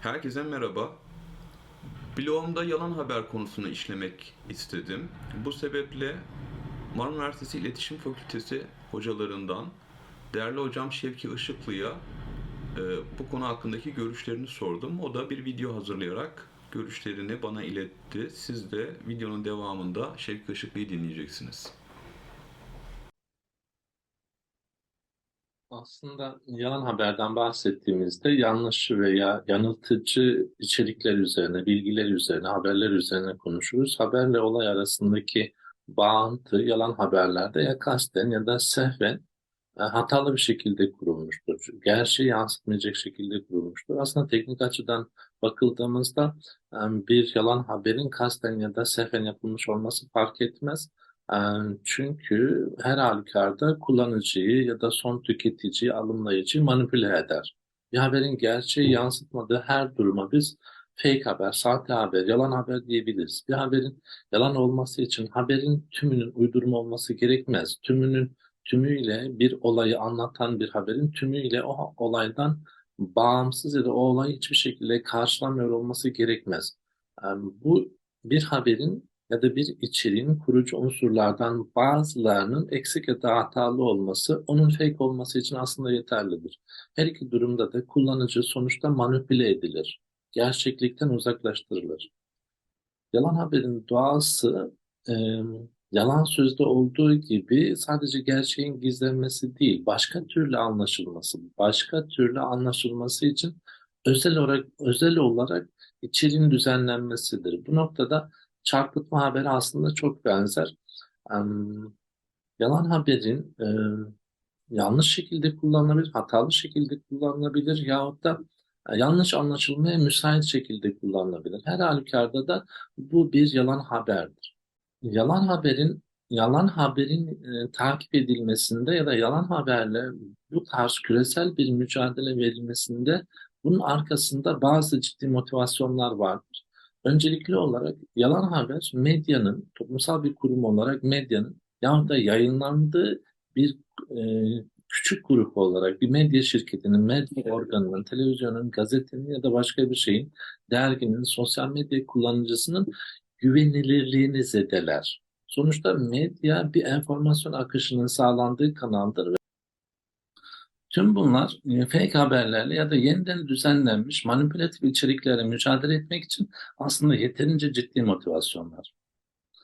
Herkese merhaba. Blogumda yalan haber konusunu işlemek istedim. Bu sebeple Marmara Üniversitesi İletişim Fakültesi hocalarından değerli hocam Şevki Işıklı'ya e, bu konu hakkındaki görüşlerini sordum. O da bir video hazırlayarak görüşlerini bana iletti. Siz de videonun devamında Şevki Işıklı'yı dinleyeceksiniz. Aslında yalan haberden bahsettiğimizde yanlış veya yanıltıcı içerikler üzerine, bilgiler üzerine, haberler üzerine konuşuruz. Haberle olay arasındaki bağıntı yalan haberlerde ya kasten ya da sehven e, hatalı bir şekilde kurulmuştur. Gerçeği yansıtmayacak şekilde kurulmuştur. Aslında teknik açıdan bakıldığımızda e, bir yalan haberin kasten ya da sehven yapılmış olması fark etmez. Çünkü her halükarda kullanıcıyı ya da son tüketiciyi, alımlayıcıyı manipüle eder. Bir haberin gerçeği yansıtmadığı her duruma biz fake haber, sahte haber, yalan haber diyebiliriz. Bir haberin yalan olması için haberin tümünün uydurma olması gerekmez. Tümünün tümüyle bir olayı anlatan bir haberin tümüyle o olaydan bağımsız ya da o olayı hiçbir şekilde karşılamıyor olması gerekmez. Yani bu bir haberin ya da bir içeriğin kurucu unsurlardan bazılarının eksik ya da hatalı olması onun fake olması için aslında yeterlidir. Her iki durumda da kullanıcı sonuçta manipüle edilir. Gerçeklikten uzaklaştırılır. Yalan haberin doğası e, yalan sözde olduğu gibi sadece gerçeğin gizlenmesi değil, başka türlü anlaşılması, başka türlü anlaşılması için özel olarak özel olarak içeriğin düzenlenmesidir. Bu noktada çarpıtma haberi aslında çok benzer. Em, yalan haberin e, yanlış şekilde kullanılabilir, hatalı şekilde kullanılabilir yahut da e, yanlış anlaşılmaya müsait şekilde kullanılabilir. Her halükarda da bu bir yalan haberdir. Yalan haberin yalan haberin e, takip edilmesinde ya da yalan haberle bu tarz küresel bir mücadele verilmesinde bunun arkasında bazı ciddi motivasyonlar vardır. Öncelikli olarak yalan haber medyanın, toplumsal bir kurum olarak medyanın yahut da yayınlandığı bir e, küçük grup olarak bir medya şirketinin, medya organının, televizyonun, gazetenin ya da başka bir şeyin, derginin, sosyal medya kullanıcısının güvenilirliğini zedeler. Sonuçta medya bir enformasyon akışının sağlandığı kanaldır Tüm bunlar e, fake haberlerle ya da yeniden düzenlenmiş manipülatif içeriklerle mücadele etmek için aslında yeterince ciddi motivasyonlar.